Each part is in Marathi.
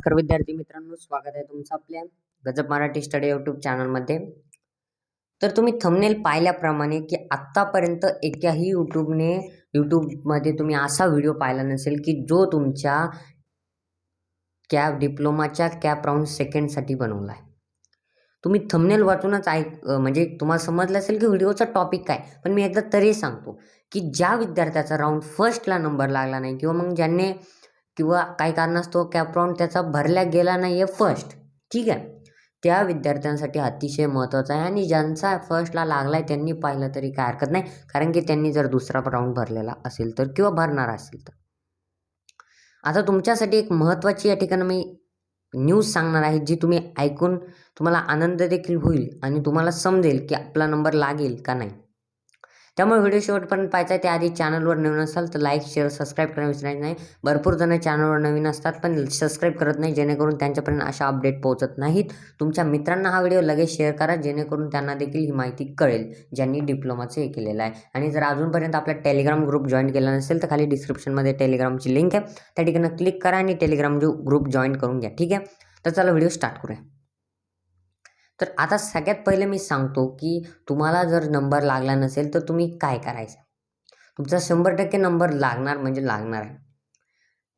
नमस्कार विद्यार्थी मित्रांनो स्वागत आहे तुमचं आपल्या गजब मराठी स्टडी यूट्यूब चॅनलमध्ये तर तुम्ही थंबनेल पाहिल्याप्रमाणे की आत्तापर्यंत एकाही यूट्यूबने यूट्यूबमध्ये तुम्ही असा व्हिडिओ पाहिला नसेल की जो तुमच्या कॅप डिप्लोमाच्या कॅप राऊंड सेकंडसाठी बनवला आहे. तुम्ही थंबनेल वाचूनच ऐक म्हणजे तुम्हाला समजलं असेल की व्हिडिओचा टॉपिक काय पण मी एकदा तरी सांगतो की ज्या विद्यार्थ्याचा राऊंड फर्स्टला नंबर लागला नाही किंवा मग ज्यांनी किंवा काही कारणास्तव कॅप राऊंड त्याचा भरल्या गेला नाही आहे फर्स्ट ठीक आहे? त्या विद्यार्थ्यांसाठी अतिशय महत्त्वाचं आहे आणि ज्यांचा फर्स्टला लागला आहे त्यांनी पाहिलं तरी काय हरकत नाही. कारण की त्यांनी जर दुसरा राऊंड भरलेला असेल तर किंवा भरणार असेल तर. आता तुमच्यासाठी एक महत्त्वाची या ठिकाणी मी न्यूज सांगणार आहे जी तुम्ही ऐकून तुम्हाला आनंद देखील होईल आणि तुम्हाला समजेल की आपला नंबर लागेल का नाही. त्यामुळे व्हिडिओ शेवटपर्यंत पाहायचा आहे त्याआधी चॅनलवर नवीन असाल तर लाईक शेअर सबस्क्राईब करायला विसरायचं नाही. भरपूर जण चॅनलवर नवीन असतात पण सबस्क्राईब करत नाही जेणेकरून त्यांच्यापर्यंत अशा अपडेट पोहोचत नाहीत. तुमच्या मित्रांना हा व्हिडिओ लगेच शेअर करा जेणेकरून त्यांना देखील ही माहिती कळेल ज्यांनी डिप्लोमाचं हे केलेलं आहे. आणि जर अजूनपर्यंत आपला टेलिग्राम ग्रुप जॉईन केला नसेल तर खाली डिस्क्रिप्शनमध्ये टेलिग्रामची लिंक आहे. त्या ठिकाणी क्लिक करा आणि टेलिग्राम जो ग्रुप जॉईन करून घ्या ठीक आहे? तर चला व्हिडिओ स्टार्ट करूया. तर आता सगळ्यात पहिले मी सांगतो की तुम्हाला जर नंबर लागला नसेल तर तुम्ही काय करायचं? तुमचा शंभर टक्के नंबर लागणार म्हणजे लागणार आहे.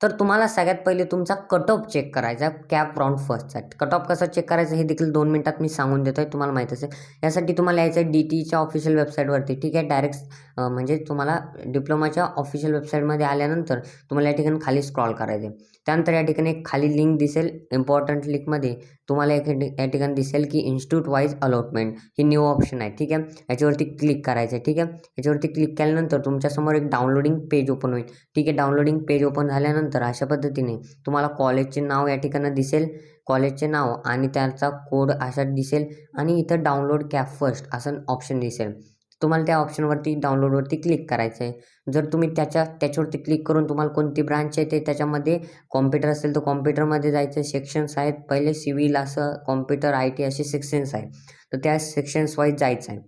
तर तुम्हाला सगळ्यात पहिले तुमचा कट ऑफ चेक करायचा कॅप राऊंड फर्स्टचा कट ऑफ कसा चेक करायचा हे देखील दोन मिनटात मी सांगून देतो आहे तुम्हाला माहीत असेल. यासाठी तुम्हाला यायचं आहे डी टीच्या ऑफिशियल वेबसाईटवरती ठीक आहे डायरेक्ट म्हणजे तुम्हाला डिप्लोमाच्या ऑफिशियल वेबसाईटमध्ये आल्यानंतर तुम्हाला या ठिकाणी खाली स्क्रॉल करायचं आहे. त्यानंतर या ठिकाणी एक खाली लिंक दिसेल इम्पॉर्टंट लिंकमध्ये तुम्हाला एक या ठिकाणी दिसेल की इन्स्टिट्यूट वाईज अलॉटमेंट ही न्यू ऑप्शन आहे ठीक आहे? याच्यावरती क्लिक करायचं आहे ठीक आहे? याच्यावरती क्लिक केल्यानंतर तुमच्यासमोर एक डाउनलोडिंग पेज ओपन होईल. ठीक आहे डाउनलोडिंग पेज ओपन झाल्यानंतर अशा पद्धतीने तुम्हाला कॉलेजचे नाव या ठिकाणी दिसेल. कॉलेजचे नाव आणि त्याचा कोड असा दिसेल आणि इथं डाउनलोड कॅप फर्स्ट असं ऑप्शन दिसेल. तुम्हाला त्या ऑप्शनवरती डाउनलोडवरती क्लिक करायचं आहे जर तुम्ही त्याच्या त्याच्यावरती क्लिक करून तुम्हाला कोणती ब्रांच आहे ते त्याच्यामध्ये कॉम्प्युटर असेल तर कॉम्प्युटरमध्ये जायचं सेक्शन्स आहेत. पहिले सिव्हिल असं कॉम्प्युटर आय टी असे सेक्शन्स आहेत. तर त्या सेक्शन्स वाईज जायचं आहे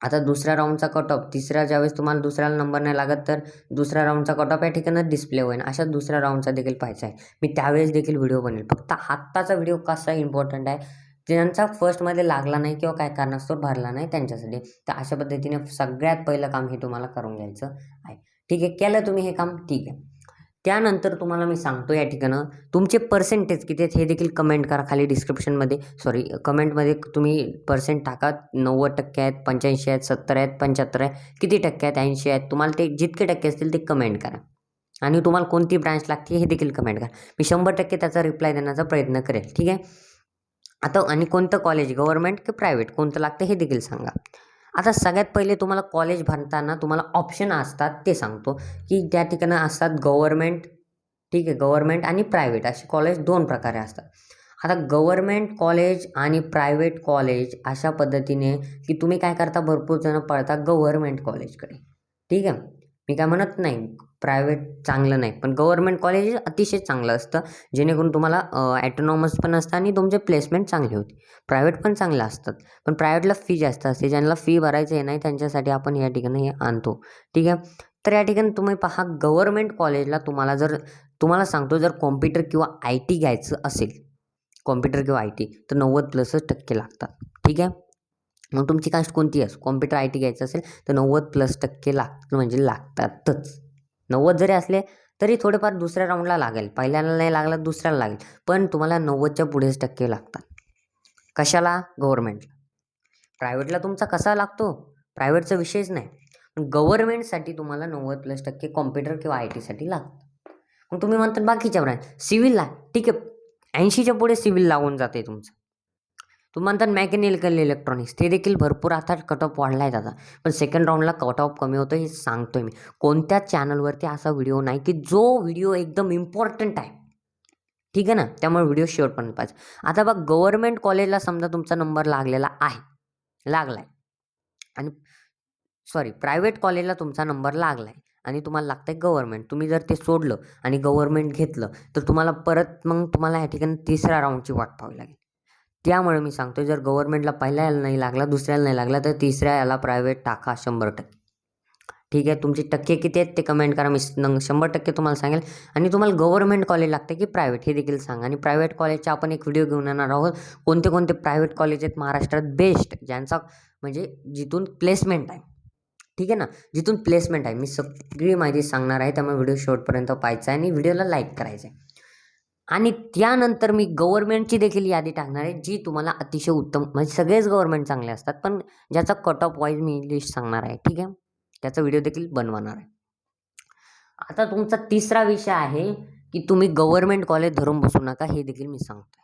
आता दुसऱ्या राऊंडचा कट ऑफ तिसऱ्या ज्यावेळेस तुम्हाला दुसऱ्याला नंबर नाही लागत तर दुसऱ्या राऊंडचा कट ऑफ या ठिकाणी डिस्प्ले होईल. अशा दुसऱ्या राऊंडचा देखील पाहायचा आहे. मी त्यावेळेस देखील व्हिडिओ बनेल फक्त आत्ताचा व्हिडिओ कसा इम्पॉर्टंट आहे ज्यांचा फर्स्टमध्ये लागला नाही किंवा काय कारणास्तव भरला नाही त्यांच्यासाठी. तर अशा पद्धतीने सगळ्यात पहिलं काम हे तुम्हाला करून घ्यायचं आहे. ठीक आहे केलं तुम्ही हे काम? ठीक आहे. त्यानंतर तुम्हाला मी सांगतो या ठिकाणं. तुमचे पर्सेंटेज किती आहेत हे देखील कमेंट करा खाली डिस्क्रिप्शनमध्ये सॉरी कमेंटमध्ये तुम्ही पर्सेंट टाका. नव्वद टक्के आहेत पंच्याऐंशी आहेत सत्तर आहेत पंच्याहत्तर आहे किती टक्के आहेत? ऐंशी आहेत. तुम्हाला ते जितके टक्के असतील ते कमेंट करा. आणि तुम्हाला कोणती ब्रांच लागते हे देखील कमेंट करा. मी शंभर टक्के त्याचा रिप्लाय देण्याचा प्रयत्न करेल. ठीक आहे? आता आणि कोणतं कॉलेज गव्हर्नमेंट की प्रायव्हेट कोणतं लागतं हे देखील सांगा. आता सगळ्यात पहिले तुम्हाला कॉलेज भरताना तुम्हाला ऑप्शन असतात ते सांगतो. की त्या ठिकाणी असतात गव्हर्नमेंट ठीक आहे गव्हर्नमेंट आणि प्रायव्हेट असे कॉलेज दोन प्रकारे असतात. आता गव्हर्नमेंट कॉलेज आणि प्रायव्हेट कॉलेज अशा पद्धतीने की तुम्ही काय करता? भरपूर जण पळता गव्हर्नमेंट कॉलेजकडे ठीक आहे? मी काय म्हणत नाही. प्रायव्हेट चांगलं नाही. पण गव्हर्मेंट कॉलेज अतिशय चांगलं असतं. जेणेकरून तुम्हाला ॲटोनॉमस पण असतं आणि तुमचे प्लेसमेंट चांगली होती प्रायव्हेट पण चांगलं असतात पण प्रायव्हेटला फी जास्त असते. ज्यांना फी भरायचं आहे नाही त्यांच्यासाठी आपण या ठिकाणी हे आणतो. ठीक आहे? तर या ठिकाणी तुम्ही पहा गव्हर्मेंट कॉलेजला तुम्हाला जर तुम्हाला सांगतो जर कॉम्प्युटर किंवा आय टी घ्यायचं असेल कॉम्प्युटर किंवा आय टी तर नव्वद प्लसच टक्के लागतात. ठीक आहे? मग तुमची कास्ट कोणती असो? कॉम्प्युटर आय टी घ्यायचं असेल तर नव्वद प्लस टक्के लाग म्हणजे लागतातच. नव्वद जरी असले तरी थोडेफार दुसऱ्या राऊंडला लागेल. पहिल्याला नाही लागला दुसऱ्याला लागेल. पण तुम्हाला नव्वदच्या पुढेच टक्के लागतात. कशाला? गव्हर्मेंटला प्रायव्हेटला तुमचा कसा लागतो? प्रायव्हेटचा विषयच नाही. पण गव्हर्मेंटसाठी तुम्हाला नव्वद प्लस टक्के कॉम्प्युटर किंवा आय टीसाठी लागतात मग तुम्ही म्हणतात बाकीच्या ब्रांच सिव्हिलला ठीक आहे. ऐंशीच्या पुढे सिव्हिल लागून जाते तुमचं. तुम्हाला म्हणतात मॅकॅनिकल इलेक्ट्रॉनिक्स ते देखील भरपूर आता कट ऑफ वाढला आहे दादा. पण सेकंड राऊंडला कट ऑफ कमी होतं हे सांगतोय मी. कोणत्याच चॅनलवरती असा व्हिडिओ नाही की जो व्हिडिओ एकदम इम्पॉर्टंट आहे. ठीक आहे ना? त्यामुळे व्हिडिओ शेवटपर्यंत पाहिजे. आता बघ गव्हर्नमेंट कॉलेजला समजा तुमचा नंबर लागलेला आहे. लागला आहे आणि सॉरी प्रायव्हेट कॉलेजला तुमचा नंबर लागला आहे आणि तुम्हाला लागतं आहे गव्हर्नमेंट तुम्ही जर ते सोडलं आणि गव्हर्नमेंट घेतलं तर तुम्हाला परत मग तुम्हाला या ठिकाणी तिसऱ्या राऊंडची वाट पाहावी लागेल. त्यामुळे मी सांगतो जर गव्हर्नमेंटला पहिल्या याला नाही लागला दुसऱ्याला नाही लागला तर तिसऱ्या याला प्रायव्हेट टाका शंभर टक्के. ठीक आहे? तुमचे टक्के किती आहेत ते कमेंट करा. मी शंभर टक्के तुम्हाला सांगेल. आणि तुम्हाला गव्हर्नमेंट कॉलेज लागते की प्रायव्हेट हे देखील सांगा. आणि प्रायव्हेट कॉलेजचा आपण एक व्हिडिओ घेऊन येणार आहोत. कोणते कोणते प्रायव्हेट कॉलेज आहेत महाराष्ट्रात बेस्ट ज्यांचा म्हणजे जिथून प्लेसमेंट आहे. ठीक आहे ना? जिथून प्लेसमेंट आहे. मी सगळी माहिती सांगणार आहे. त्यामुळे व्हिडिओ शेवटपर्यंत पाहायचा आहे आणि व्हिडिओला लाईक करायचं आहे. आणि त्यानंतर मी गव्हर्नमेंटची देखील यादी टाकणार आहे जी तुम्हाला अतिशय उत्तम म्हणजे सगळेच गव्हर्नमेंट चांगले असतात पण ज्याचा कट ऑफ वाईज मी लिस्ट सांगणार आहे ठीक आहे? त्याचा व्हिडिओ देखील बनवणार आहे. आता तुमचा तिसरा विषय आहे की तुम्ही गव्हर्नमेंट कॉलेज धरून बसू नका हे देखील मी सांगतो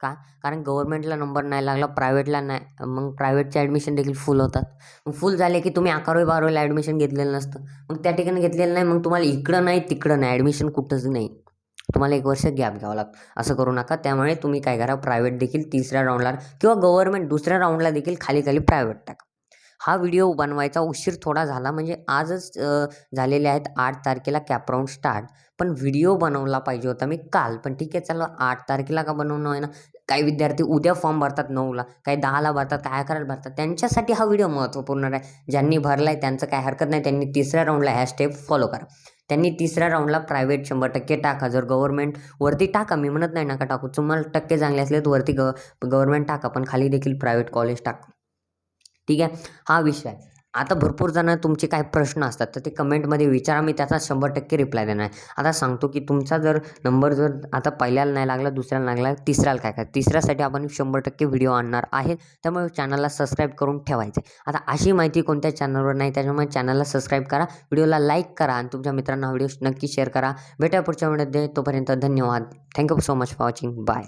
का? कारण गव्हर्नमेंटला नंबर नाही लागला प्रायव्हेटला नाही मग प्रायव्हेटचे ॲडमिशन देखील फुल होतात. मग फुल झाले की तुम्ही अकरावी बारावीला ॲडमिशन घेतलेलं नसतं. मग त्या ठिकाणी घेतलेलं नाही मग तुम्हाला इकडं नाही तिकडं नाही ॲडमिशन कुठंच नाही. तुम्हाला एक वर्ष गॅप घ्यावा लागतो. असं करू नका. त्यामुळे तुम्ही काय करा प्रायव्हेट देखील तिसऱ्या राऊंडला किंवा गव्हर्नमेंट दुसऱ्या राऊंडला देखील खाली खाली प्रायव्हेट टाका. हा व्हिडिओ बनवायचा उशीर थोडा झाला. म्हणजे आजच झालेले आहेत आठ तारखेला कॅप राऊंड स्टार्ट पण व्हिडिओ बनवला पाहिजे होता मी काल. पण ठीक आहे चला आठ तारखेला का बनवणं आहे ना? काही विद्यार्थी उद्या फॉर्म भरतात नऊला काही दहाला भरतात काय अकराला भरतात. त्यांच्यासाठी हा व्हिडिओ महत्त्वपूर्ण आहे ज्यांनी भरला आहे त्यांचं काय हरकत नाही. त्यांनी तिसऱ्या राऊंडला ह्या स्टेप फॉलो करा. त्यांनी तिसऱ्या राऊंडला प्रायव्हेट शंभर टक्के टाका. जर गव्हर्नमेंट वरती टाका मी म्हणत नाही नका टाकू. तुम्हाला टक्के चांगले असले तर वरती ग गव्हर्नमेंट टाका पण खाली देखील प्रायव्हेट कॉलेज टाका. ठीक आहे? हा विषय आहे. आता भरपूर जण तुमचे काय प्रश्न असतात तर ते कमेंटमध्ये विचारा मी त्याचा शंभर टक्के रिप्लाय देणार आहे. आता सांगतो की तुमचा जर नंबर जर आता पहिल्याला नाही लागला दुसऱ्याला लागला तिसऱ्याला काय काय? तिसऱ्यासाठी आपण शंभर टक्के व्हिडिओ आणणार आहे त्यामुळे चॅनलला सबस्क्राईब करून ठेवायचं आहे. आता अशी माहिती कोणत्या चॅनलवर नाही त्याच्यामुळे चॅनलला सबस्क्राईब करा व्हिडिओला लाईक करा आणि तुमच्या मित्रांना व्हिडिओ नक्की शेअर करा. भेटा पुढच्या व्हिडिओमध्ये तोपर्यंत धन्यवाद. Thank you so much for watching bye